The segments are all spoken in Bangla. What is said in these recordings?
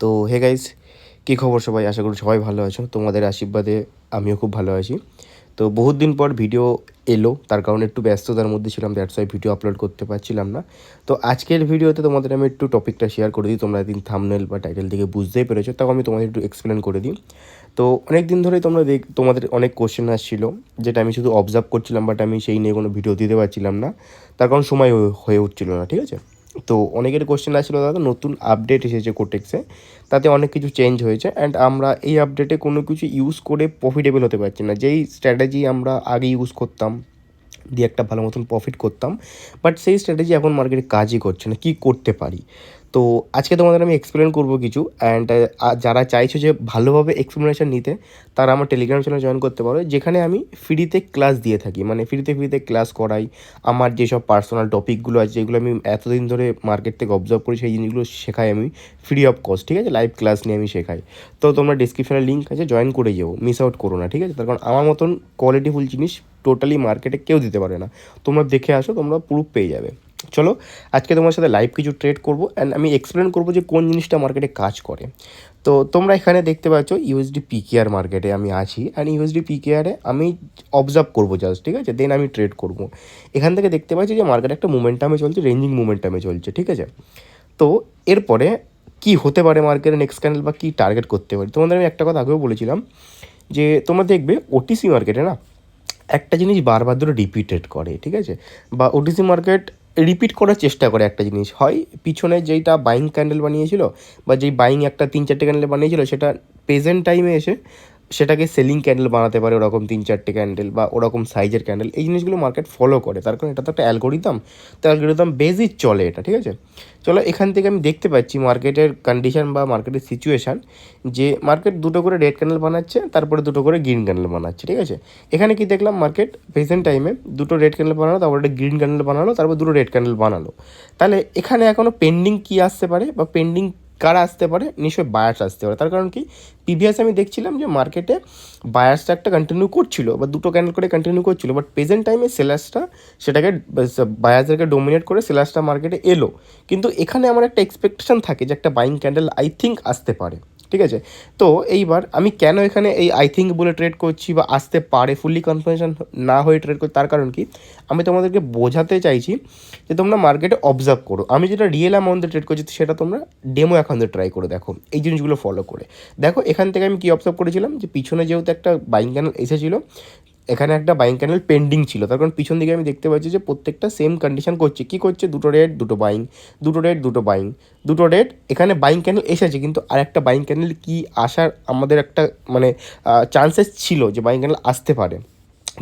তো হে গাইস কী খবর সবাই? আশা করি সবাই ভালো আছো। তোমাদের আশীর্বাদে আমিও খুব ভালো আছি। তো, বহুত দিন পর ভিডিও এলো। তার কারণে একটু ব্যস্ততার মধ্যে ছিলাম দ্যাটস ওয়াই ভিডিও আপলোড করতে পারছিলাম না। তো, আজকের ভিডিওতে তোমাদের আমি একটু টপিকটা শেয়ার করে দিই। তোমরা দিন থামনেল বা টাইটেল থেকে বুঝতেই পেরেছ। তাও আমি তোমাদের একটু এক্সপ্লেন করে দিই। তো অনেক দিন ধরেই তোমরা দেখ, তোমাদের অনেক কোশ্চেন আসছিল, যেটা আমি শুধু অবজার্ভ করছিলাম বাট আমি সেই নিয়ে কোনো ভিডিও দিতে পারছিলাম না। তার কারণ সময় হয়ে উঠছিল না, ঠিক আছে? তো অনেকের কোশ্চেন আসছিল, দাদা, নতুন আপডেট এসেছে কোটেক্সে তাতে অনেক কিছু চেঞ্জ হয়েছে অ্যান্ড আমরা এই আপডেটে কোনো কিছু ইউজ করে প্রফিটেবল হতে পারছি না। যেই স্ট্র্যাটেজি আমরা আগে ইউজ করতাম, দিয়ে একটা ভালো মতন প্রফিট করতাম বাট সেই স্ট্র্যাটেজি এখন মার্কেটে কাজই করছে না। কী করতে পারি? তো আজকে তোমাদের আমি এক্সপ্লেন করব কিছু অ্যান্ড যারা চাইছো যে ভালোভাবে এক্সপ্লেনেশন নিতে, তারা আমার টেলিগ্রাম চ্যানেল জয়েন করতে পারো, যেখানে আমি ফ্রিতে ক্লাস দিয়ে থাকি। মানে ফ্রিতে ফ্রিতে ক্লাস করাই, আমার যেসব পার্সোনাল টপিকগুলো আছে, যেগুলো আমি এতদিন ধরে মার্কেট থেকে অবজার্ভ করি, সেই জিনিসগুলো শেখাই আমি ফ্রি অফ কস্ট ঠিক আছে? লাইভ ক্লাস নিয়ে আমি শেখাই। তো তোমরা ডিসক্রিপশনে লিঙ্ক আছে জয়েন করে যাও মিস আউট করো না, ঠিক আছে? তার কারণ আমার মতন কোয়ালিটিফুল জিনিস টোটালি মার্কেটে কেউ দিতে পারে না। তোমরা দেখে আসো, তোমরা প্রুফ পেয়ে যাবে। চলো, আজকে তোমার সাথে লাইভ কিছু ট্রেড করব অ্যান্ড আমি এক্সপ্লেন করব যে কোন জিনিসটা মার্কেটে কাজ করে। তো তোমরা এখানে দেখতে পাচ্ছ ইউএসডি পিকেআর মার্কেটে আমি আছি অ্যান্ড ইউএসডি পিকেআরে আমি অবজার্ভ করব জাস্ট ঠিক আছে? দেন আমি ট্রেড করব। এখান থেকে দেখতে পাচ্ছি যে মার্কেট একটা মুমেন্টামে চলছে রেঞ্জিং মুমেন্টামে চলছে, ঠিক আছে? তো এরপরে কি হতে পারে মার্কেটে নেক্সট ক্যান্ডেল বা কী টার্গেট করতে পারি? তোমাদের আমি একটা কথা আগেও বলেছিলাম যে তোমরা দেখবে ওটিসি মার্কেটে না একটা জিনিস বারবার ধরে রিপিটেড করে, ঠিক আছে? বা ওটিসি মার্কেট রিপিট করার চেষ্টা করে একটা জিনিস। হয় পিছনে যেইটা বাইং ক্যান্ডেল বানিয়েছিল বা যেই বাইং একটা তিন চারটে ক্যান্ডেল বানিয়েছিল, সেটা প্রেজেন্ট টাইমে এসে সেটাকে সেলিং ক্যান্ডেল বানাতে পারে ওরকম তিন চারটে ক্যান্ডেল বা ওরকম সাইজের ক্যান্ডেল এই জিনিসগুলো মার্কেট ফলো করে। তার কারণ এটা তো একটা অ্যালগোরিদম তো অ্যালগোরিদম বেসিক চলে এটা, ঠিক আছে? চলো এখান থেকে আমি দেখতে পাচ্ছি মার্কেটের কন্ডিশন বা মার্কেটের সিচুয়েশান যে মার্কেট দুটো করে রেড ক্যান্ডেল বানাচ্ছে, তারপরে দুটো করে গ্রিন ক্যান্ডেল বানাচ্ছে, ঠিক আছে? এখানে কি দেখলাম মার্কেট প্রেজেন্ট টাইমে দুটো রেড ক্যান্ডেল বানালো, তারপর একটা গ্রিন ক্যান্ডেল বানালো, তারপর দুটো রেড ক্যান্ডেল বানালো। তাহলে এখানে এখনও পেন্ডিং কি আসতে পারে বা পেন্ডিং কারা আসতে পারে? নিশ্চয়ই বায়ার্স আসতে পারে। তার কারণ কি? প্রিভিয়াস আমি দেখছিলাম যে মার্কেটে বায়ার্সটা একটা কন্টিনিউ করছিল বা দুটো ক্যান্ডেল করে কন্টিনিউ করছিল বাট প্রেজেন্ট টাইমে সেলার্সটা সেটাকে বায়ার্সদেরকে ডোমিনেট করে সেলার্সটা মার্কেটে এলো। কিন্তু এখানে আমার একটা এক্সপেকটেশন থাকে যে একটা বাইং ক্যান্ডেল আই থিঙ্ক আসতে পারে। ঠিক আছে? তো এইবার আমি কেন এখানে এই আই থিঙ্ক বলে ট্রেড করছি বা আসতে পারে ফুললি কনফার্মেশন না হয়ে ট্রেড করছি, তার কারণ কি? আমি তোমাদেরকে বোঝাতে চাইছি যে তোমরা মার্কেটে অবজার্ভ করো। আমি যেটা রিয়েল অ্যামাউন্টে ট্রেড করছি, সেটা তোমরা ডেমো অ্যাকাউন্টে ট্রাই করে দেখো, এই জিনিসগুলো ফলো করে। দেখো, এখান থেকে আমি কী অবজার্ভ করেছিলাম? যে পিছনে যেহেতু একটা বাইং ক্যানেল এসেছিল এখানে একটা বাইং ক্যানেল পেন্ডিং ছিল। তার কারণ পিছন দিকে আমি দেখতে পাচ্ছি যে প্রত্যেকটা সেম কন্ডিশন করছে। কী করছে? দুটো রেড দুটো বাইং দুটো রেড দুটো বাইং দুটো রেড এখানে বাইং ক্যানেল এসেছে, কিন্তু আর একটা বাইং ক্যানেল কি আসার আমাদের একটা মানে চান্সেস ছিল যে বাইং ক্যানেল আসতে পারে।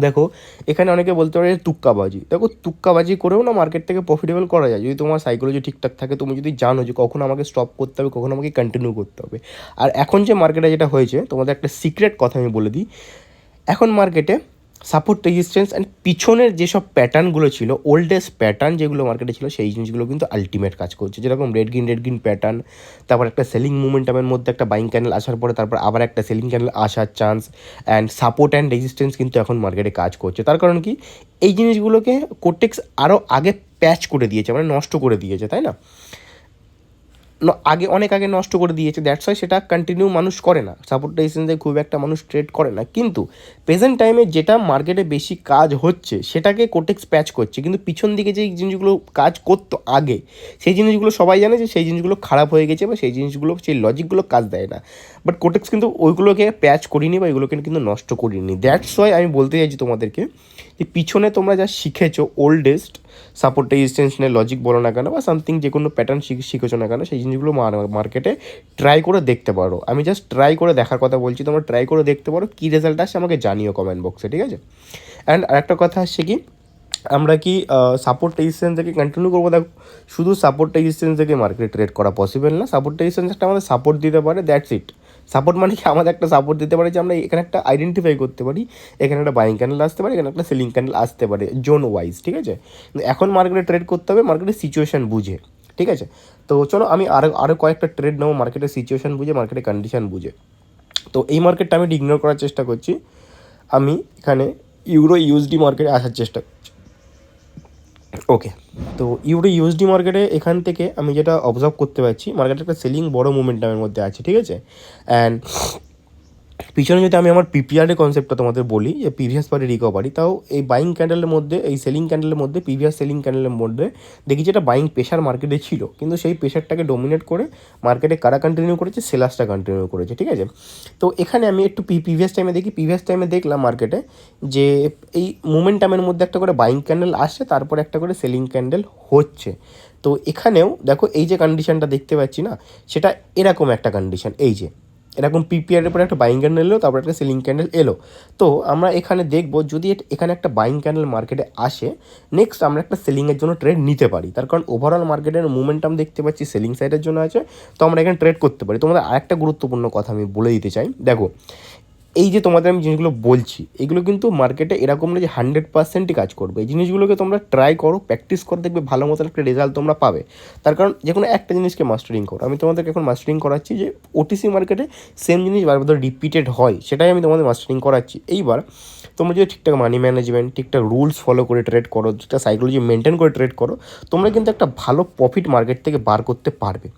দেখো, এখানে অনেকে বলতে পারে তুক্কাবাজি। দেখো, তুক্কাবাজি করেও না মার্কেট থেকে প্রফিটেবল করা যায়। যদি তোমার সাইকোলজি ঠিকঠাক থাকে, তুমি যদি জানো যে কখন আমাকে স্টপ করতে হবে, কখন আমাকে কন্টিনিউ করতে হবে। আর এখন যে মার্কেটে যেটা হয়েছে, তোমাদের একটা সিক্রেট কথা আমি বলে দিই। এখন মার্কেটে সাপোর্ট রেজিস্ট্যান্স অ্যান্ড পিছনের যেসব প্যাটার্নগুলো ছিল ওল্ডেস্ট প্যাটার্ন যেগুলো মার্কেটে ছিল, সেই জিনিসগুলো কিন্তু আলটিমেট কাজ করছে। যেরকম red green red green pattern তারপর একটা সেলিং মুভমেন্টামের মধ্যে একটা বাইং ক্যানেল আসার পরে তারপর আবার একটা সেলিং ক্যানেল আসার chance and support and resistance কিন্তু এখন মার্কেটে কাজ করছে। তার কারণ কি? এই জিনিসগুলোকে কোটেক্স আরও আগে প্যাচ করে দিয়েছে মানে নষ্ট করে দিয়েছে, তাই না ন- আগে, অনেক আগে নষ্ট করে দিয়েছে। দ্যাটস ওয়াই সেটা কন্টিনিউ মানুষ করে না। সাপোর্ট রেজিস্ট্যান্সে খুব একটা মানুষ ট্রেড করে না। কিন্তু প্রেজেন্ট টাইমে যেটা মার্কেটে বেশি কাজ হচ্ছে, সেটাকে কোটেক্স প্যাচ করছে। কিন্তু পিছন দিকে যে জিনিসগুলো কাজ করতো আগে, সেই জিনিসগুলো সবাই জানে যে সেই জিনিসগুলো খারাপ হয়ে গেছে বা সেই জিনিসগুলো, সেই লজিকগুলো কাজ দেয় না। বাট কোটেক্স কিন্তু ওইগুলোকে প্যাচ করিনি বা ওইগুলোকে কিন্তু নষ্ট করিনি। দ্যাটস ওয়াই আমি বলতে চাইছি তোমাদেরকে যে পিছনে তোমরা যা শিখেছো ওল্ডেস্ট সাপোর্ট রেজিস্ট্যান্সনের লজিক বলো না কেন বা সামথিং যে কোনো প্যাটার্ন শিখেছো না কেন, সেই জিনিসগুলো মার্কেটে ট্রাই করে দেখতে পারো। আমি জাস্ট ট্রাই করে দেখার কথা বলছি, তোমরা ট্রাই করে দেখতে পারো, কী রেজাল্ট আসছে আমাকে জানিও কমেন্ট বক্সে ঠিক আছে? অ্যান্ড আরেকটা কথা আসছে কি, আমরা কি সাপোর্ট রেজিস্ট্যান্স থেকে কন্টিনিউ করব? দেখো, শুধু সাপোর্ট রেজিস্ট্যান্স থেকে মার্কেট ট্রেড করা পসিবল না সাপোর্ট রেজিস্ট্যান্স একটা আমাদের সাপোর্ট দিতে পারে দ্যাটস ইট সাপোর্ট মানে কি? আমাদের একটা সাপোর্ট দিতে পারে যে আমরা এখানে একটা আইডেন্টিফাই করতে পারি। এখানে একটা বাইং ক্যান্ডেল আসতে পারে, এখানে একটা সেলিং ক্যান্ডেল আসতে পারে জোন ওয়াইজ ঠিক আছে? এখন মার্কেটে ট্রেড করতে হবে মার্কেটের সিচুয়েশন বুঝে, ঠিক আছে? তো চলো আমি আরও আরও কয়েকটা ট্রেড নেব মার্কেটের সিচুয়েশান বুঝে মার্কেটের কন্ডিশান বুঝে। তো এই মার্কেটটা আমি ইগনোর করার চেষ্টা করছি। আমি এখানে ইউরো ইউএসডি মার্কেটে আসার চেষ্টা ওকে তো ইউরো ইউএসডি মার্কেটে এখান থেকে আমি যেটা অবজার্ভ করতে পারছি মার্কেটে একটা সেলিং বড় মোমেন্টামের মধ্যে আছে, ঠিক আছে? অ্যান্ড পিছনে যদি আমি আমার পিপিআরের কনসেপ্টটা তোমাদের বলি, যে প্রিভিয়াস পারে রিকভারি তাও এই বাইং ক্যান্ডেলের মধ্যে, এই সেলিং ক্যান্ডেলের মধ্যে প্রিভিয়াস সেলিং ক্যান্ডেলের মধ্যে দেখি যেটা বাইং প্রেশার মার্কেটে ছিল। কিন্তু সেই প্রেশারটাকে ডোমিনেট করে মার্কেটে কারা কন্টিনিউ করেছে? সেলাসটা কন্টিনিউ করেছে, ঠিক আছে? তো এখানে আমি একটু প্রিভিয়াস টাইমে দেখি প্রিভিয়াস টাইমে দেখলাম মার্কেটে যে এই মোমেন্টামের মধ্যে একটা করে বাইং ক্যান্ডেল আসছে, তারপরে একটা করে সেলিং ক্যান্ডেল হচ্ছে। তো এখানেও দেখো এই যে কন্ডিশনটা দেখতে পাচ্ছি না, সেটা এরকম একটা কন্ডিশন এই যে। এরকম পিপিআরের উপরে একটা বাইং ক্যান্ডেল এলো, তারপর একটা সেলিং ক্যান্ডেল এলো। তো আমরা এখানে দেখব যদি এখানে একটা বাইং ক্যান্ডেল মার্কেটে আসে নেক্সট আমরা একটা সেলিংয়ের জন্য ট্রেড নিতে পারি। তার কারণ ওভারঅল মার্কেটের মুভমেন্টাম দেখতে পাচ্ছি সেলিং সাইডের জন্য আছে, তো আমরা এখানে ট্রেড করতে পারি। তোমাদের আরেকটা গুরুত্বপূর্ণ কথা আমি বলে দিতে চাই। দেখো এই যে তোমাদের আমি জিনিসগুলো বলছি, এগুলো কিন্তু মার্কেটে এরকম না যে হান্ড্রেড পার্সেন্টই কাজ করবে। এই জিনিসগুলোকে তোমরা ট্রাই করো প্র্যাকটিস করো, দেখবে ভালো মতো একটা রেজাল্ট তোমরা পাবে। তার কারণ যে কোনো একটা জিনিসকে মাস্টারিং করো। আমি তোমাদেরকে এখন মাস্টারিং করাচ্ছি যে ওটিসি মার্কেটে সেম জিনিস বারবার রিপিটেড হয়, সেটাই আমি তোমাদের মাস্টারিং করাচ্ছি। এইবার তোমরা যদি ঠিকঠাক মানি ম্যানেজমেন্ট ঠিকঠাক রুলস ফলো করে ট্রেড করো, ঠিকঠাক সাইকোলজি মেনটেন করে ট্রেড করো, তোমরা কিন্তু একটা ভালো প্রফিট মার্কেট থেকে বার করতে পারবে।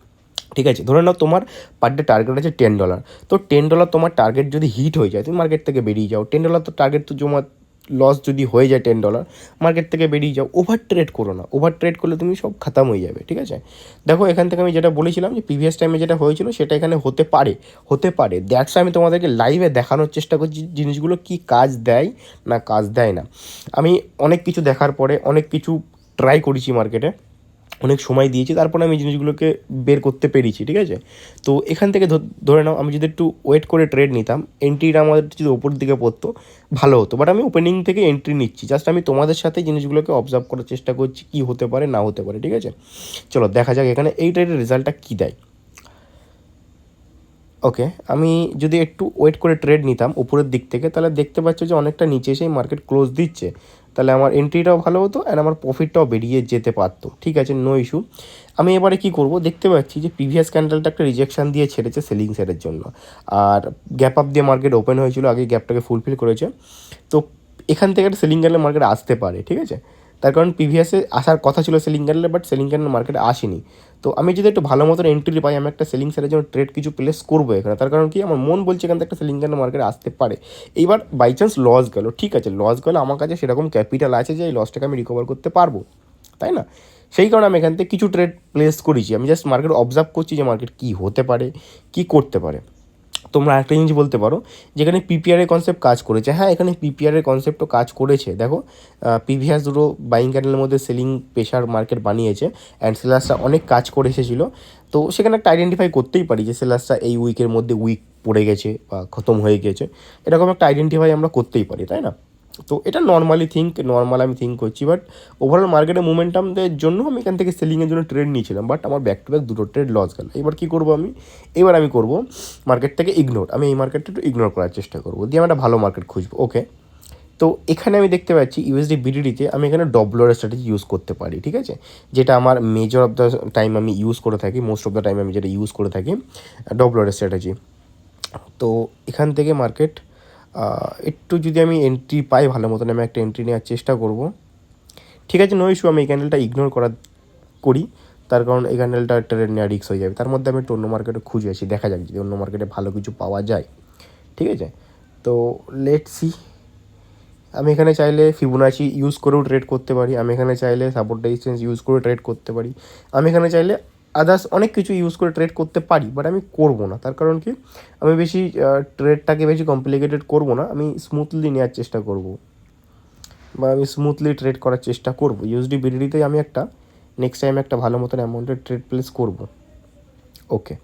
ঠিক আছে? ধরে নাও তোমার পার ডে টার্গেট আছে টেন ডলার তো টেন ডলার তোমার টার্গেট যদি হিট হয়ে যায়, তুমি মার্কেট থেকে বেরিয়ে যাও টেন ডলার তো টার্গেট তো জমা লস যদি হয়ে যায় টেন ডলার মার্কেট থেকে বেরিয়ে যাও ওভার ট্রেড করো না। ওভার ট্রেড করলে তুমি সব খাতাম হয়ে যাবে, ঠিক আছে? দেখো, এখান থেকে আমি যেটা বলেছিলাম যে প্রিভিয়াস টাইমে যেটা হয়েছিল সেটা এখানে হতে পারে হতে পারে। দ্যাটস আমি তোমাদেরকে লাইভে দেখানোর চেষ্টা করছি জিনিসগুলো কি কাজ দেয় না কাজ দেয় না। আমি অনেক কিছু দেখার পরে অনেক কিছু ট্রাই করেছি মার্কেটে অনেক সময় দিয়েছি, তারপরে আমি জিনিসগুলোকে বের করতে পেরেছি, ঠিক আছে? তো এখান থেকে ধরে নাও, আমি যদি একটু ওয়েট করে ট্রেড নিতাম এন্ট্রিটা আমাদের যদি ওপর দিকে পড়তো, ভালো হতো। বাট আমি ওপেনিং থেকে এন্ট্রি নিচ্ছি জাস্ট আমি তোমাদের সাথে জিনিসগুলোকে অবজার্ভ করার চেষ্টা করছি, কী হতে পারে, না হতে পারে, ঠিক আছে? চলো, দেখা যাক এখানে এই ট্রেডের রেজাল্টটা কী দেয়। ওকে আমি যদি একটু ওয়েট করে ট্রেড নিতাম উপরের দিক থেকে, তাহলে দেখতে পাচ্ছ যে অনেকটা নিচে এসেই মার্কেট ক্লোজ দিচ্ছে। তাহলে আমার এন্ট্রিটাও ভালো হতো অ্যান্ড আমার প্রফিটটাও বেরিয়ে যেতে পারতো। ঠিক আছে নো ইস্যু আমি এবারে কি করব? দেখতে পাচ্ছি যে প্রিভিয়াস ক্যান্ডেলটা একটা রিজেকশান দিয়ে ছেড়েছে সেলিং সেটের জন্য। আর গ্যাপ আপ দিয়ে মার্কেট ওপেন হয়েছিল, আগে গ্যাপটাকে ফুলফিল করেছে। তো এখান থেকে একটা সেলিং ক্যান্ডেল মার্কেট আসতে পারে, ঠিক আছে? তার কারণ প্রিভিয়াসে আসার কথা ছিল selling candle but selling candle মার্কেটে আসেনি। তো আমি যদি একটু ভালো মতন এন্ট্রি পাই, আমি একটা সেলিং সেটের জন্য ট্রেড কিছু প্লেস করব এখানে। তার কারণ কি? আমার মন বলছে এখান থেকে একটা সেলিং ক্যান্ডেল মার্কেটে আসতে পারে। এইবার বাই চান্স লস গেল, ঠিক আছে লস গেল। আমার কাছে সেরকম ক্যাপিটাল আছে যে এই লসটাকে আমি রিকভার করতে পারব, তাই না? সেই কারণে আমি এখান থেকে কিছু ট্রেড প্লেস করেছি। আমি জাস্ট মার্কেট অবজার্ভ করছি যে মার্কেট কী হতে পারে, কী করতে পারে। তোমরা একটা জিনিস বলতে পারো, যেখানে পিপিআর এর কনসেপ্ট কাজ করেছে। হ্যাঁ এখানে পিপিআর এর কনসেপ্টও কাজ করেছে। দেখো পিভিএস দুটো বাইং ক্যান্ডেলের মধ্যে সেলিং প্রেসার মার্কেট বানিয়েছে অ্যান্ড সেলার্সটা অনেক কাজ করে এসেছিল। তো সেখানে একটা আইডেন্টিফাই করতেই পারি যে সেলার্সটা এই উইকের মধ্যে উইক পড়ে গেছে বা খতম হয়ে গেছে। এরকম একটা আইডেন্টিফাই আমরা করতেই পারি, তাই না? তো এটা নর্মালি থিঙ্ক নর্মাল আমি থিঙ্ক করছি বাট ওভারঅল মার্কেটে মোমেন্টামদের জন্য আমি এখান থেকে সেলিংয়ের জন্য ট্রেড নিয়েছিলাম বাট আমার ব্যাক টু ব্যাক দুটো ট্রেড লস গেল। এবার কী করব আমি? এবার আমি করব মার্কেট থেকে ইগনোর আমি এই মার্কেটটা একটু ইগনোর করার চেষ্টা করব, দিয়ে আমি একটা ভালো মার্কেট খুঁজবো ওকে তো এখানে আমি দেখতে পাচ্ছি ইউএসডি বিডিডিতে আমি এখানে ডবলার স্ট্র্যাটেজি ইউজ করতে পারি, ঠিক আছে? যেটা আমার মেজর অফ দ্য টাইম আমি ইউজ করে থাকি মোস্ট অফ দ্য টাইম আমি যেটা ইউজ করে থাকি ডবলার স্ট্র্যাটেজি তো এখান থেকে মার্কেট একটু যদি আমি এন্ট্রি পাই ভালো মতন, আমি একটা এন্ট্রি নেওয়ার চেষ্টা করব। ঠিক আছে নো ইস্যু আমি এই ক্যান্ডেলটা ইগনোর করা করি। তার কারণ এই ক্যান্ডেলটা ট্রেড নেওয়া রিক্স হয়ে যাবে। তার মধ্যে আমি একটু অন্য মার্কেটে খুঁজে আছি দেখা যাক যদি অন্য মার্কেটে ভালো কিছু পাওয়া যায়। ঠিক আছে? তো লেট সি আমি এখানে চাইলে ফিবোনাচি ইউজ করেও ট্রেড করতে পারি। আমি এখানে চাইলে সাপোর্ট রেজিস্ট্যান্স ইউজ করে ট্রেড করতে পারি। আমি এখানে চাইলে আদার্স অনেক কিছু ইউজ করে ট্রেড করতে পারি বাট আমি করব না। তার কারণ কি? আমি বেশি ট্রেডটাকে বেশি কমপ্লিকেটেড করব না, আমি স্মুথলি নেওয়ার চেষ্টা করব। বা আমি স্মুথলি ট্রেড করার চেষ্টা করব। ইউএসডি বিডিডিতেই আমি একটা নেক্সট টাইম একটা ভালো মতন অ্যামাউন্টের ট্রেড প্লেস করব। ওকে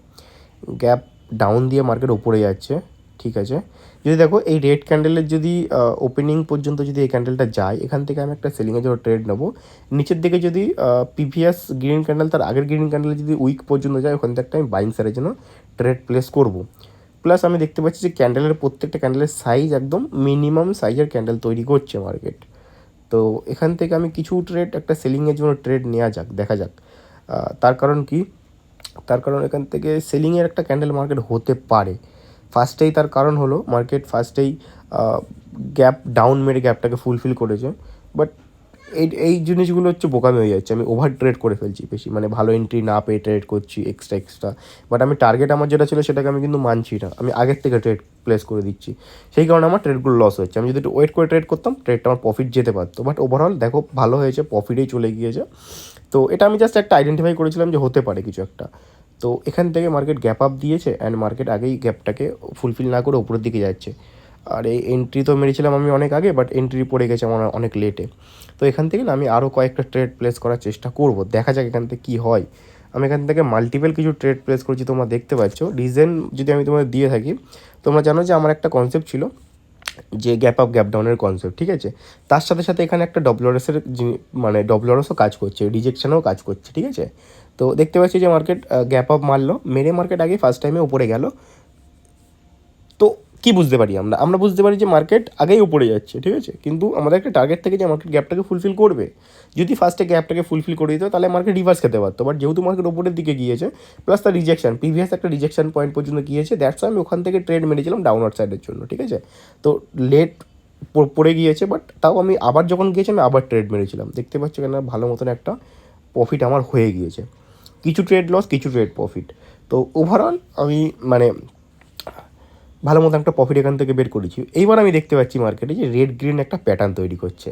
গ্যাপ ডাউন দিয়ে মার্কেট উপরে যাচ্ছে, ঠিক আছে? যদি দেখো এই রেড ক্যান্ডেলের যদি ওপেনিং পর্যন্ত যদি এই ক্যান্ডেলটা যায়, এখান থেকে আমি একটা সেলিংয়ের জন্য ট্রেড নেব। নিচের দিকে যদি প্রিভিয়াস গ্রিন ক্যান্ডেল তার আগের গ্রিন ক্যান্ডেল যদি উইক পর্যন্ত যায়, ওখান থেকে আমি বাইং সারের জন্য ট্রেড প্লেস করব। প্লাস আমি দেখতে পাচ্ছি যে ক্যান্ডেলের প্রত্যেকটা ক্যান্ডেলের সাইজ একদম মিনিমাম সাইজের ক্যান্ডেল তৈরি করছে মার্কেট তো এখান থেকে আমি কিছু ট্রেড একটা সেলিংয়ের জন্য ট্রেড নেওয়া যাক, দেখা যাক। তার কারণ কি? তার কারণ এখান থেকে সেলিংয়ের একটা ক্যান্ডেল মার্কেট হতে পারে। ফার্স্টেই তার কারণ হলো মার্কেট ফার্স্টেই গ্যাপ ডাউন মেরে গ্যাপটাকে ফুলফিল করেছে। বাট এই এই জিনিসগুলো হচ্ছে বোকামি হয়ে যাচ্ছে। আমি ওভার ট্রেড করে ফেলছি বেশি। মানে ভালো এন্ট্রি না পেয়ে ট্রেড করছি এক্সট্রা এক্সট্রা বাট আমি টার্গেট আমার যেটা ছিল সেটাকে আমি কিন্তু মানছি না। আমি আগের থেকে ট্রেড প্লেস করে দিচ্ছি। সেই কারণে আমার ট্রেডগুলো লস হচ্ছে আমি যদি একটু ওয়েট করে ট্রেড করতাম ট্রেডটা আমার প্রফিট যেতে পারতো। বাট ওভারঅল দেখো, ভালো হয়েছে প্রফিটেই চলে গিয়েছে। তো এটা আমি জাস্ট একটা আইডেন্টিফাই করেছিলাম যে হতে পারে কিছু একটা। তো এখান থেকে মার্কেট গ্যাপ আপ দিয়েছে অ্যান্ড মার্কেট আগেই গ্যাপটাকে ফুলফিল না করে উপরের দিকে যাচ্ছে। আর এই এন্ট্রি তো মেরেছিলাম আমি অনেক আগে বাট এন্ট্রি পড়ে গেছে আমার অনেক লেটে তো এখান থেকে না আমি আরও কয়েকটা ট্রেড প্লেস করার চেষ্টা করব, দেখা যাক এখান থেকে কী হয়। আমি এখান থেকে মাল্টিপল কিছু ট্রেড প্লেস করছি, তোমরা দেখতে পাচ্ছ। রিজেন যদি আমি তোমাদের দিয়ে থাকি, তোমরা জানো যে আমার একটা কনসেপ্ট ছিল যে গ্যাপ আপ গ্যাপ ডাউনের কনসেপ্ট ঠিক আছে? তার সাথে সাথে এখানে একটা ডব্লিউআরএসের মানে ডব্লিউআরএসও কাজ করছে রিজেকশনেও কাজ করছে, ঠিক আছে? তো দেখতে পাচ্ছি যে মার্কেট গ্যাপ আপ মারলো। মেরে মার্কেট আগে ফার্স্ট টাইমে উপরে গেল। তো কি বুঝতে পারি আমরা? আমরা বুঝতে পারি যে মার্কেট আগেই উপরে যাচ্ছে, ঠিক আছে? কিন্তু আমাদের একটা টার্গেট থেকে যে মার্কেট গ্যাপটাকে ফুলফিল করবে। যদি ফার্স্টে গ্যাপটাকে ফুলফিল করে দিত, তাহলে মার্কেট রিভার্স খেতে পারতো। বাট যেহেতু মার্কেট উপরের দিকে গিয়েছে প্লাস তার রিজেকশন প্রিভিয়াস একটা রিজেকশন পয়েন্ট পর্যন্ত গিয়েছে দ্যাটস আমি ওখান থেকে ট্রেড মেরেছিলাম ডাউনওয়ার্ড সাইডের জন্য, ঠিক আছে? তো লেট পড়ে গিয়েছে বাট তাও আমি আবার যখন গিয়েছি, আমি আবার ট্রেড মেরেছিলাম। দেখতে পাচ্ছ কেন ভালো মতন একটা প্রফিট আমার হয়ে গিয়েছে। কিছু ট্রেড লস কিছু ট্রেড প্রফিট তো ওভারঅল আমি মানে ভালো মতো একটা প্রফিট এখান থেকে বের করেছি। এইবার আমি দেখতে পাচ্ছি মার্কেটে যে রেড গ্রিন একটা প্যাটার্ন তৈরি করছে।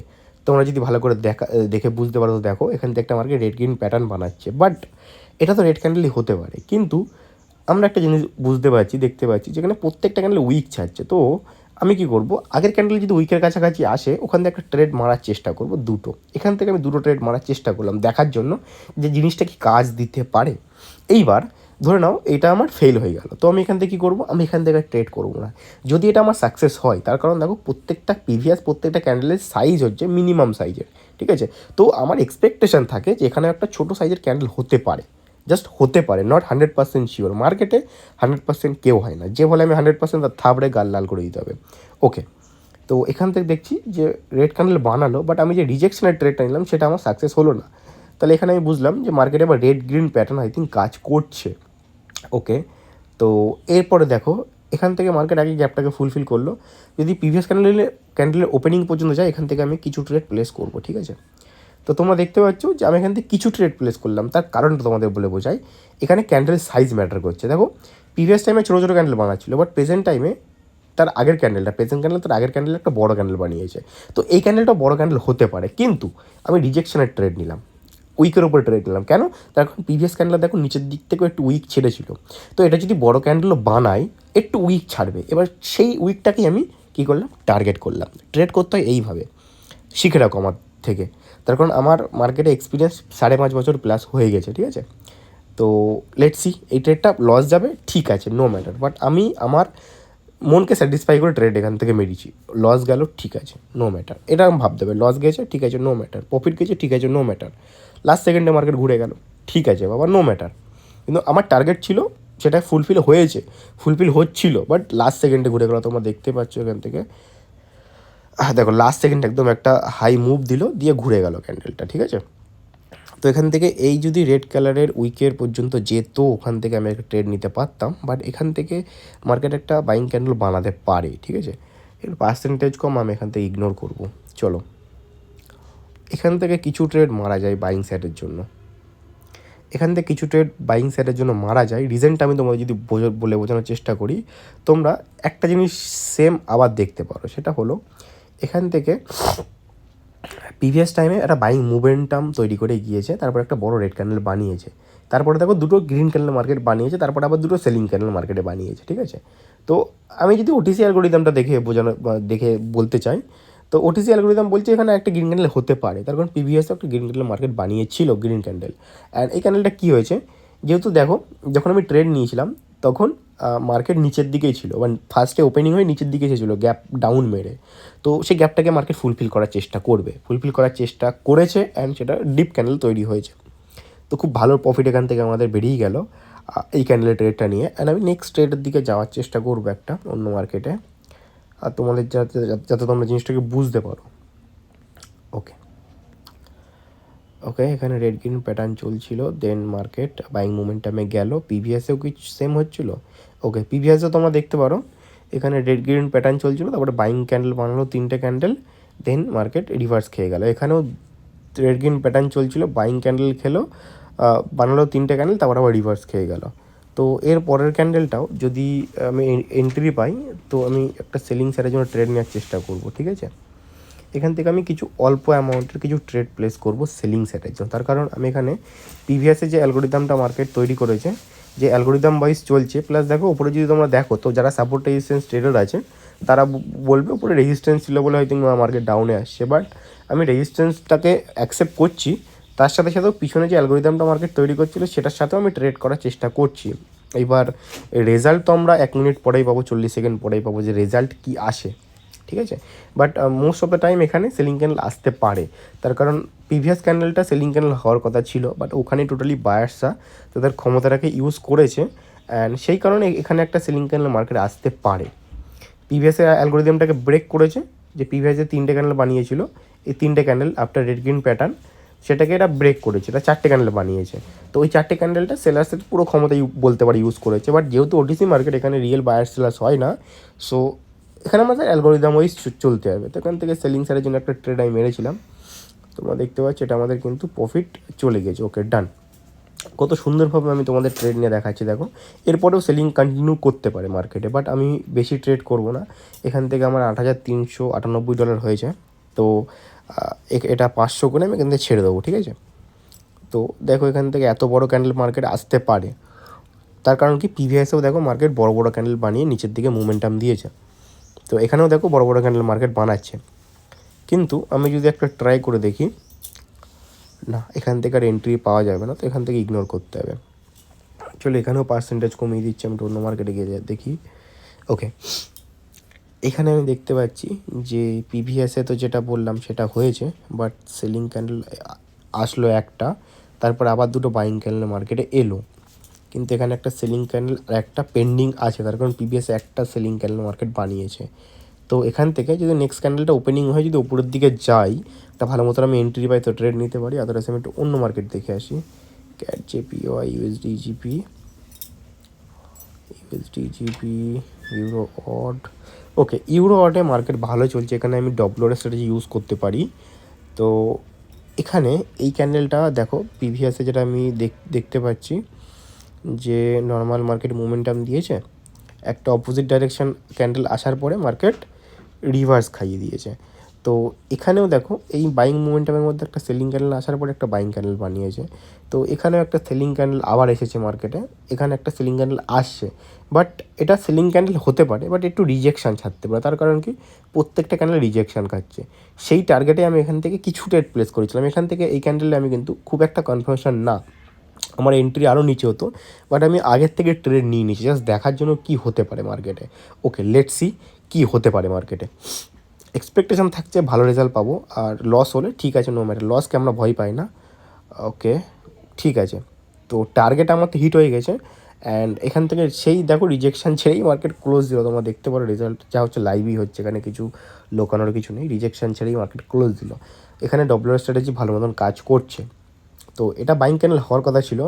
তোমরা যদি ভালো করে দেখা দেখে বুঝতে পারো তো দেখো, এখান থেকে একটা মার্কেট রেড গ্রিন প্যাটার্ন বানাচ্ছে। বাট এটা তো রেড ক্যান্ডেলই হতে পারে। কিন্তু আমরা একটা জিনিস বুঝতে পারছি, দেখতে পাচ্ছি যেখানে প্রত্যেকটা ক্যান্ডেল উইক ছাড়ছে। তো আমি কি করব? আগের ক্যান্ডেল যদি উইকের কাছাকাছি আসে, ওখান থেকে একটা ট্রেড মারার চেষ্টা করব, দুটো। এখান থেকে আমি দুটো ট্রেড মারার চেষ্টা করলাম, দেখার জন্য যে জিনিসটা কি কাজ দিতে পারে। এইবার ধরে নাও, এটা আমার ফেল হয়ে গেল। তো আমি এখান থেকে কী করব? আমি এখান থেকে ট্রেড করব না। যদি এটা আমার সাকসেস হয়, তার কারণ দেখো, প্রত্যেকটা প্রিভিয়াস প্রত্যেকটা ক্যান্ডেলের সাইজ হচ্ছে মিনিমাম সাইজের ঠিক আছে? তো আমার এক্সপেকটেশন থাকে যে এখানে একটা ছোটো সাইজের ক্যান্ডেল হতে পারে। জাস্ট হতে পারে নট হান্ড্রেড পার্সেন্ট শিওর মার্কেটে হান্ড্রেড পার্সেন্ট কেউ হয় না। যে বলে আমি হান্ড্রেড পার্সেন্ট তার থাবড়ে গাল লাল করে দিতে হবে। ওকে তো এখান থেকে দেখছি যে রেড ক্যান্ডেল বানালো বাট আমি যে রিজেকশনের ট্রেডটা নিলাম, সেটা আমার সাকসেস হলো না। তাহলে এখানে আমি বুঝলাম যে মার্কেটে আবার red green pattern I think কাজ করছে। ওকে তো এরপরে দেখো, এখান থেকে মার্কেট আগে গ্যাপটাকে ফুলফিল করল। যদি প্রিভিয়াস ক্যান্ডেলের ক্যান্ডেলের ওপেনিং পর্যন্ত যায়, এখান থেকে আমি কিছু ট্রেড প্লেস করব, ঠিক আছে? তো তোমরা দেখতে পাচ্ছ যে আমি এখান থেকে কিছু ট্রেড প্লেস করলাম। তার কারণটা তোমাদের বলে বোঝাই। এখানে ক্যান্ডেলের সাইজ ম্যাটার করছে। দেখো প্রিভিয়াস টাইমে ছোটো ছোটো ক্যান্ডেল বানাচ্ছিল বাট প্রেজেন্ট টাইমে তার আগের ক্যান্ডেলটা প্রেজেন্ট ক্যান্ডেল তার আগের ক্যান্ডেল একটা বড় ক্যান্ডেল বানিয়েছে। তো এই ক্যান্ডেলটা বড় ক্যান্ডেল হতে পারে, কিন্তু আমি রিজেকশনের ট্রেড নিলাম। উইকের ওপর ট্রেড নিলাম। কেন? তার কারণ প্রিভিয়াস ক্যান্ডেল দেখো নিচের দিক থেকেও একটু উইক ছেড়েছিল। তো এটা যদি বড় ক্যান্ডেলও বানাই, একটু উইক ছাড়বে। এবার সেই উইকটাকেই আমি কী করলাম? টার্গেট করলাম। ট্রেড করতে হয় এইভাবে। শিখে রাখো আমার থেকে। তার কারণ আমার মার্কেটে এক্সপিরিয়েন্স সাড়ে পাঁচ বছর প্লাস হয়ে গেছে, ঠিক আছে? তো লেট সি এই ট্রেডটা লস যাবে, ঠিক আছে নো ম্যাটার বাট আমি আমার মনকে স্যাটিসফাই করে ট্রেড এখান থেকে মেরিয়েছি লস গেল, ঠিক আছে নো ম্যাটার এটা আমি ভাবতে হবে লস গেছে, ঠিক আছে নো ম্যাটার প্রফিট গেছে, ঠিক আছে নো ম্যাটার লাস্ট সেকেন্ডে মার্কেট ঘুরে গেল, ঠিক আছে, বাবা নো ম্যাটার কিন্তু আমার টার্গেট ছিল, সেটা ফুলফিল হয়েছে ফুলফিল হচ্ছিল বাট লাস্ট সেকেন্ডে ঘুরে গেল, তোমরা দেখতে পাচ্ছ এখান থেকে। দেখো লাস্ট সেকেন্ড একদম একটা হাই মুভ দিল, দিয়ে ঘুরে গেল ক্যান্ডেলটা ঠিক আছে? তো এখান থেকে এই যদি রেড কালারের উইকের পর্যন্ত যেত, ওখান থেকে আমি একটা ট্রেড নিতে পারতাম। বাট এখান থেকে মার্কেট একটা বাইং ক্যান্ডেল বানাতে পারে, ঠিক আছে? এর পার্সেন্টেজ কম আমি এখান থেকে ইগনোর করব। চলো। এখান থেকে কিছু ট্রেড মারা যায় বাইং সাইডের জন্য। এখান থেকে কিছু ট্রেড বাইং সাইডের জন্য মারা যায়। রিজনটা আমি তোমাদের যদি বলে বোঝানোর চেষ্টা করি, তোমরা একটা জিনিস সেম আবার দেখতে পারো, সেটা হলো এখান থেকে প্রিভিয়াস টাইমে একটা বাইং মুভমেন্টাম তৈরি করে গিয়েছে, তারপর একটা বড় রেড ক্যান্ডেল বানিয়েছে। তারপরে দেখো দুটো গ্রিন ক্যান্ডেল মার্কেট বানিয়েছে, তারপরে আবার দুটো সেলিং ক্যান্ডেল মার্কেটে বানিয়েছে, ঠিক আছে? তো আমি যদি ওটিসি অ্যালগোরিদমটা দেখে বোঝানো দেখে বলতে চাই, তো ওটিসি অ্যালগোরিদম বলছে এখানে একটা গ্রিন ক্যান্ডেল হতে পারে। তার কারণ প্রিভিয়াস একটা গ্রিন ক্যান্ডেল মার্কেট বানিয়েছিল গ্রিন ক্যান্ডেল অ্যান্ড এই ক্যান্ডেলটা কী হয়েছে? যেহেতু দেখো, যখন আমি ট্রেড নিয়েছিলাম তখন মার্কেট নিচের দিকেই ছিল। মানে ফার্স্টে ওপেনিং হয়ে, নিচের দিকে এসেছিল গ্যাপ ডাউন মেরে। তো সেই গ্যাপটাকে মার্কেট ফুলফিল করার চেষ্টা করবে। ফুলফিল করার চেষ্টা করেছে অ্যান্ড সেটা ডিপ ক্যান্ডেল তৈরি হয়েছে। তো খুব ভালো প্রফিট এখান থেকে আমাদের বেরিয়ে গেল এই ক্যান্ডেলের ট্রেডটা নিয়ে। অ্যান্ড আমি নেক্সট ট্রেডের দিকে যাওয়ার চেষ্টা করব একটা অন্য মার্কেটে আর তোমাদের যাতে যাতে তোমরা জিনিসটাকে বুঝতে পারো। ওকে ওকে এখানে রেড গ্রিন প্যাটার্ন চলছিল দেন মার্কেট বাইং মোমেন্টামে গেল পিভিএসেও কি সেম হচ্ছিল? ওকে পিভিএসও তোমরা দেখতে পারো, এখানে রেড গ্রিন প্যাটার্ন চলছিল, তারপরে বাইং ক্যান্ডেল বানালো তিনটে ক্যান্ডেল দেন মার্কেট রিভার্স খেয়ে গেল। এখানেও রেড গ্রিন প্যাটার্ন চলছিল বাইং ক্যান্ডেল খেলো বানালো তিনটে ক্যান্ডেল তারপর আবার রিভার্স খেয়ে গেল। তো এর পরের ক্যান্ডেলটাও যদি আমি এন্ট্রি পাই, তো আমি একটা সেলিং স্যারের জন্য ট্রেড নেওয়ার চেষ্টা করব, ঠিক আছে? এখান থেকে আমি কিছু অল্প অ্যামাউন্টের কিছু ট্রেড প্লেস করব সেলিং সেটের জন্য। তার কারণ আমি এখানে প্রিভিয়াসে যে অ্যালগোরিদমটা মার্কেট তৈরি করেছে, যে অ্যালগোরিদম ওয়াইজ চলছে প্লাস দেখো উপরে যদি তোমরা দেখো, তো যারা সাপোর্ট রেজিস্ট্যান্স ট্রেডার আছে, তারা বলবে উপরে রেজিস্ট্যান্স ছিল বলে হয়তো মার্কেট ডাউনে আসছে। বাট আমি রেজিস্ট্যান্সটাকে অ্যাকসেপ্ট করছি, তার সাথে সাথেও পিছনে যে অ্যালগোরিদমটা মার্কেট তৈরি করছিল, সেটার সাথেও আমি ট্রেড করার চেষ্টা করছি। এবার রেজাল্ট তো আমরা এক মিনিট পরেই পাবো, চল্লিশ সেকেন্ড পরেই পাবো যে রেজাল্ট কী আসে। ঠিক আছে? But most of the time এখানে সেলিং ক্যান্ডেল আসতে পারে। তার কারণ প্রিভিয়াস ক্যান্ডেলটা সেলিং ক্যান্ডেল হওয়ার কথা ছিল বাট ওখানে টোটালি বায়ার্সরা তাদের ক্ষমতাটাকে ইউজ করেছে অ্যান্ড সেই কারণে এখানে একটা সেলিং ক্যান্ডেল মার্কেটে আসতে পারে। প্রিভিয়াসের অ্যালগোরিদমটাকে ব্রেক করেছে, যে প্রিভিয়াসে তিনটে ক্যান্ডেল বানিয়েছিল, এই তিনটে candle after red green pattern সেটাকে এটা ব্রেক করেছে এটা চারটে ক্যান্ডেল বানিয়েছে। তো ওই চারটে ক্যান্ডেলটা সেলার্সের পুরো ক্ষমতা বলতে পারি ইউজ করেছে বাট যেহেতু ওটিসি মার্কেট এখানে রিয়েল বায়ার সেলার্স হয় না সো এখানে আমাদের অ্যালগোরিদম ওয়াইজ চলতে হবে। তো এখান থেকে সেলিং সারের জন্য একটা ট্রেড আমি মেরেছিলাম। তোমরা দেখতে পাচ্ছ এটা আমাদের কিন্তু প্রফিট চলে গেছে। ওকে ডান কত সুন্দরভাবে আমি তোমাদের ট্রেড নিয়ে দেখাচ্ছি, দেখো। এরপরেও সেলিং কন্টিনিউ করতে পারে মার্কেটে বাট আমি বেশি ট্রেড করব না। এখান থেকে আমার আট হাজার তিনশো আটানব্বই ডলার হয়েছে। তো এটা পাঁচশো করে আমি এখান থেকে ছেড়ে দেবো, ঠিক আছে? তো, দেখো এখান থেকে এত বড় ক্যান্ডেল মার্কেট আসতে পারে। তার কারণ কি? পিভিএসেও দেখো মার্কেট বড় বড় ক্যান্ডেল বানিয়ে নিচের দিকে মুভমেন্টাম দিয়েছে। তো এখানেও দেখো বড় বড় ক্যান্ডেল মার্কেট বানাচ্ছে। কিন্তু আমি যদি একটা ট্রাই করে দেখি, না, এখান থেকে আর এন্ট্রি পাওয়া যাবে না, তো এখান থেকে ইগনোর করতে হবে। চলো এখানেও পার্সেন্টেজ কমিয়ে দিচ্ছি, আমি অন্য মার্কেটে গিয়ে দেখি। ওকে এখানে আমি দেখতে পাচ্ছি যে পিভিএসে তো যেটা বললাম সেটা হয়েছে বাট সেলিং ক্যান্ডেল আসলো একটা, তারপর আবার দুটো বাইং ক্যান্ডেল মার্কেটে এলো। কিন্তু এখানে একটা সেলিং ক্যান্ডেল আর একটা পেন্ডিং আছে। তার কারণ পিবিএস একটা সেলিং ক্যান্ডেল মার্কেট বানিয়েছে। তো এখান থেকে যদি নেক্সট ক্যান্ডেলটা ওপেনিং হয়, যদি উপরের দিকে যাই, তা ভালো মতো আমি এন্ট্রি পাই তো ট্রেড নিতে পারি। আদারওয়াইজ আমি একটু অন্য মার্কেট দেখে আসি। CAD JP Y USD JP USD JP euro AUD okay euro অডে market ভালো চলছে। এখানে আমি ডব্লোর স্ট্র্যাটেজি ইউজ করতে পারি। তো এখানে এই ক্যান্ডেলটা দেখো পিভিএসে যেটা আমি দেখ- দেখতে পাচ্ছি যে নর্মাল মার্কেট মোমেন্টাম দিয়েছে, একটা অপোজিট ডাইরেকশন ক্যান্ডেল আসার পরে মার্কেট রিভার্স খাইয়ে দিয়েছে। তো এখানেও দেখো, এই বাইং মোমেন্টামের মধ্যে একটা সেলিং ক্যান্ডেল আসার পরে একটা বাইং ক্যান্ডেল বানিয়েছে। তো এখানেও একটা সেলিং ক্যান্ডেল আবার এসেছে মার্কেটে এখানে একটা সেলিং ক্যান্ডেল আসছে। বাট এটা সেলিং ক্যান্ডেল হতে পারে বাট একটু রিজেকশান ছাড়তে পারে। তার কারণ কি? প্রত্যেকটা ক্যান্ডেল রিজেকশান খাচ্ছে। সেই টার্গেটে আমি এখান থেকে কিছু ট্রেড প্লেস করেছিলাম। এখান থেকে এই ক্যান্ডেলে আমি কিন্তু খুব একটা কনফার্মেশন না। আমার এন্ট্রি আরও নিচে হতো বাট আমি আগের থেকে ট্রেড নিয়ে নিয়েছি। জাস্ট দেখার জন্য কি হতে পারে মার্কেটে ওকে লেট সি কী হতে পারে মার্কেটে এক্সপেকটেশন থাকছে, ভালো রেজাল্ট পাবো, আর লস হলে ঠিক আছে নো ম্যাটার লসকে আমরা ভয় পাই না। ওকে ঠিক আছে। তো টার্গেট আমার তো হিট হয়ে গেছে অ্যান্ড এখান থেকে সেই দেখো রিজেকশান ছেড়েই মার্কেট ক্লোজ দিল। তোমরা দেখতে পারো রেজাল্ট যা হচ্ছে লাইভই হচ্ছে, এখানে কিছু লোকানোর কিছু নেই। রিজেকশান ছেড়েই মার্কেট ক্লোজ দিল। এখানে ডব্লিউ স্ট্র্যাটেজি ভালো মতন কাজ করছে। তো এটা বাইং ক্যান্ডেল হওয়ার কথা ছিল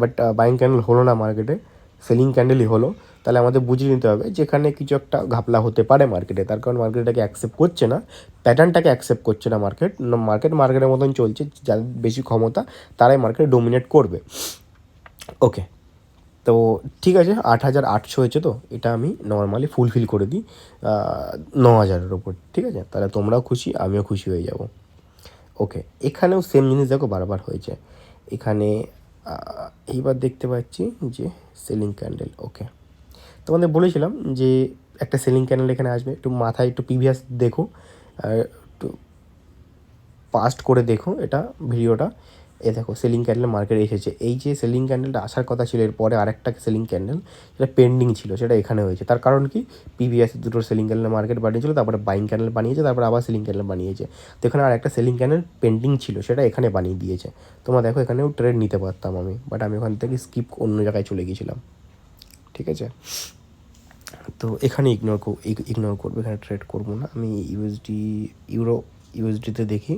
বাট বাইং ক্যান্ডেল হলো না মার্কেটে সেলিং ক্যান্ডেলই হলো। তাহলে আমাদের বুঝিয়ে নিতে হবে যেখানে কিছু একটা ঘাপলা হতে পারে মার্কেটে তার কারণ মার্কেটটাকে অ্যাকসেপ্ট করছে না প্যাটার্নটাকে অ্যাকসেপ্ট করছে না মার্কেট মার্কেট মার্কেটের মতন চলছে যাদের বেশি ক্ষমতা তারাই মার্কেট ডোমিনেট করবে। ওকে তো ঠিক আছে, আট হাজার আটশো হয়েছে তো, এটা আমি নর্মালি ফুলফিল করে দিই ন হাজারের ওপর ঠিক আছে? তাহলে তোমরাও খুশি, আমিও খুশি হয়ে যাব। ওকে এখানেও সেম জিনিস দেখো বারবার হয়েছে। এখানে এইবার দেখতে পাচ্ছি যে সেলিং ক্যান্ডেল ওকে তোমাদের বলেছিলাম যে একটা সেলিং ক্যান্ডেল এখানে আসবে, একটু মাথায় একটু প্রিভিয়াস দেখো একটু পাস্ট করে দেখো এটা ভিডিওটা এ দেখো সেলিং ক্যান্ডেল মার্কেটে এসেছে। এই যে সেলিং ক্যান্ডেলটা আসার কথা ছিল, এরপরে আরেকটা সেলিং ক্যান্ডেল সেটা পেন্ডিং ছিল, সেটা এখানে হয়েছে। তার কারণ কি? পিভিএস দুটো সেলিং ক্যান্ডেল মার্কেট বানিয়েছিল, তারপরে বাইং ক্যান্ডেল বানিয়েছে, তারপরে আবার সেলিং ক্যান্ডেল বানিয়েছে। তো এখানে আরেকটা সেলিং ক্যান্ডেল পেন্ডিং ছিল, সেটা এখানে বানিয়ে দিয়েছে। তোমরা দেখো, এখানেও ট্রেড নিতে পারতাম আমি বাট আমি ওখান থেকে স্কিপ অন্য জায়গায় চলে গেছিলাম ঠিক আছে? তো এখানে ইগনোর ইগনোর করব, এখানে ট্রেড করব না। আমি ইউএসডি ইউরো ইউএসডিতে দেখি।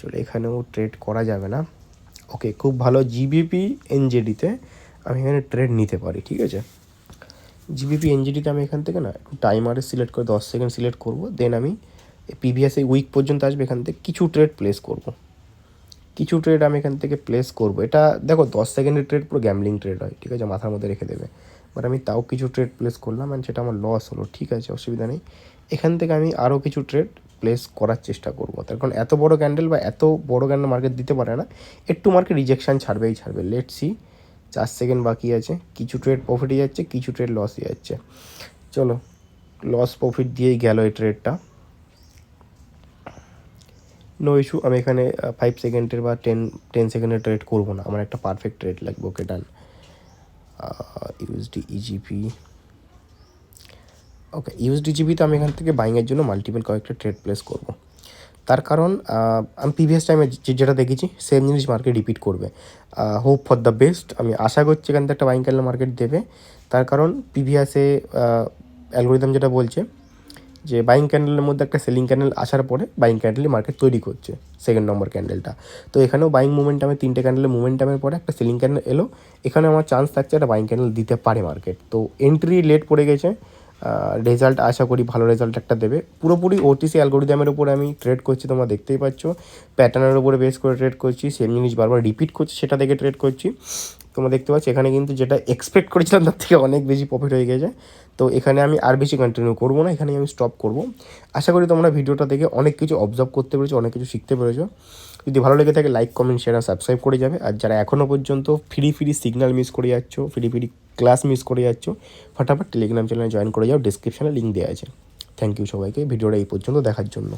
চলো এখানেও ট্রেড করা যাবে না। ওকে খুব ভালো জিবিপি এনজেডিতে আমি এখানে ট্রেড নিতে পারি, ঠিক আছে? জিবিপি এনজেডিতে আমি এখান থেকে না একটু টাইমারে সিলেক্ট করে দশ সেকেন্ড সিলেক্ট করব দেন আমি পিভিএস এই উইক পর্যন্ত আসবে, এখান থেকে কিছু ট্রেড প্লেস করব। কিছু ট্রেড আমি এখান থেকে প্লেস করব। এটা দেখো, দশ সেকেন্ডের ট্রেড পুরো গ্যামলিং ট্রেড হয়, ঠিক আছে? মাথার মধ্যে রেখে দেবে। বাট আমি তাও কিছু ট্রেড প্লেস করলাম অ্যান্ড সেটা আমার লস হলো, ঠিক আছে? অসুবিধা নেই। এখান থেকে আমি আরও কিছু ট্রেড প্লেস করার চেষ্টা করব। তার কারণ এত বড় ক্যান্ডেল বা এত বড় ক্যান্ডেল মার্কেট দিতে পারে না, একটু মার্কেট রিজেকশান ছাড়বেই ছাড়বে। লেট সি চার সেকেন্ড বাকি আছে, কিছু ট্রেড প্রফিটে যাচ্ছে, কিছু ট্রেড লসই যাচ্ছে। চলো লস প্রফিট দিয়েই গেল এই ট্রেডটা নো ইস্যু আমি এখানে ফাইভ সেকেন্ডের বা টেন টেন সেকেন্ডের ট্রেড করব না। আমার একটা পারফেক্ট ট্রেড লাগবে okay done USD EGP okay USD জিবিতে আমি এখান থেকে বাইংয়ের জন্য মাল্টিপল কয়েকটা ট্রেড প্লেস করব। তার কারণ আমি প্রিভিয়াস টাইমে যেটা দেখেছি সেম জিনিস মার্কেট রিপিট করবে। হোপ ফর দ্য বেস্ট আমি আশা করছি এখান থেকে একটা বাইং ক্যান্ডেল মার্কেট দেবে। তার কারণ প্রিভিয়াসে অ্যালগোরিদম যেটা বলছে যে বাইং ক্যান্ডেলের মধ্যে একটা সেলিং ক্যান্ডেল আসার পরে বাইং ক্যান্ডেলই মার্কেট তৈরি করছে সেকেন্ড নম্বর ক্যান্ডেলটা তো এখানেও বাইং মুভমেন্টামে তিনটে ক্যান্ডেলের মুভমেন্টামের পরে একটা সেলিং ক্যান্ডেল এলো। এখানে আমার চান্স থাকছে একটা বাইং ক্যান্ডেল দিতে পারে মার্কেট তো এন্ট্রি লেট পড়ে গেছে রেজাল্ট আশা করি ভালো রেজাল্ট একটা দেবে। পুরোপুরি ওটিসি অ্যালগোরিদমের উপরে আমি ট্রেড করছি, তোমরা দেখতেই পাচ্ছ। প্যাটার্নের উপরে বেস করে ট্রেড করছি সেম জিনিস বারবার রিপিট করছি, সেটা দেখে ট্রেড করছি। তোমরা দেখতে পাচ্ছ, এখানে কিন্তু যেটা এক্সপেক্ট করেছিলাম, তার থেকে অনেক বেশি প্রফিট হয়ে গেছে। তো এখানে আমি আর বেশি কন্টিনিউ করব না এখানে আমি স্টপ করব। আশা করি তোমরা ভিডিওটা দেখে অনেক কিছু অবজার্ভ করতে পেরেছ, অনেক কিছু শিখতে পেরেছ। যদি ভালো লেগে থাকে লাইক কমেন্ট শেয়ার আর সাবস্ক্রাইব করে যাবে। আর যারা এখনও পর্যন্ত ফ্রি ফ্রি সিগন্যাল মিস করে যাচ্ছ ফ্রি ফ্রি ক্লাস মিস করে যাচ্ছ, ফটাফট টেলিগ্রাম চ্যানেলে জয়েন করে যাও। ডিসক্রিপশানে লিঙ্ক দেওয়া আছে। থ্যাংক ইউ সবাইকে। ভিডিওটা এই পর্যন্ত দেখার জন্য।